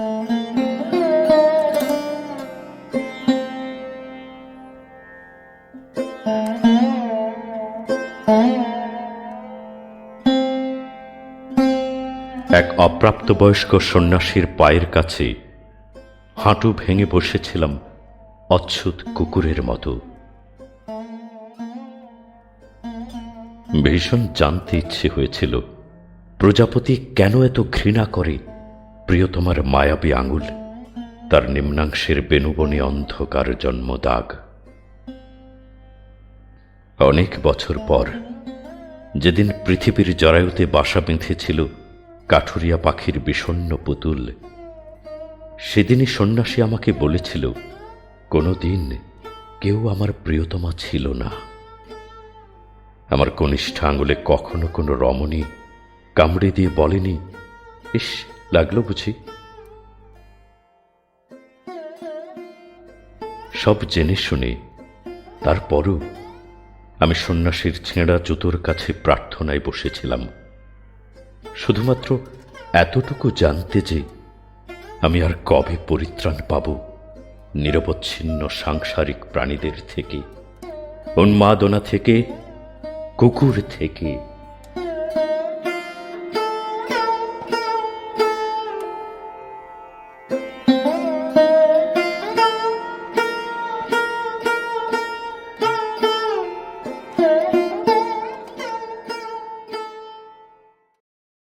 এক অপ্রাপ্তবয়স্ক সন্ন্যাসীর পায়ের কাছে হাঁটু ভেঙে বসেছিলাম অচ্ছুত কুকুরের মতো। ভীষণ জানতে ইচ্ছে হয়েছিল, প্রজাপতি কেন এত ঘৃণা করে? প্রিয়তমার মায়াবী আঙুল, তার নিম্নাংশের বেনুবনে অন্ধকার জন্মদাগ। অনেক বছর পর, যেদিন পৃথিবীর জরায়ুতে বাসা বেঁধেছিল কাঠুরিয়া পাখির বিষণ্ন পুতুল, সেদিনই সন্ন্যাসী আমাকে বলেছিল কোনো দিন কেউ আমার প্রিয়তমা ছিল না। আমার কনিষ্ঠ আঙুলে কখনো কোনো রমণী কামড়ে দিয়ে বলেনি, ইস লাগল বুঝি? সব জেনে শুনে তারপরও আমি সন্ন্যাসীর ছেঁড়া জুতোর কাছে প্রার্থনায় বসেছিলাম। শুধুমাত্র এতটুকু জানতে যে আমি আর কবে পরিত্রাণ পাব নিরবচ্ছিন্ন সাংসারিক প্রাণীদের থেকে, উন্মাদনা থেকে, কুকুর থেকে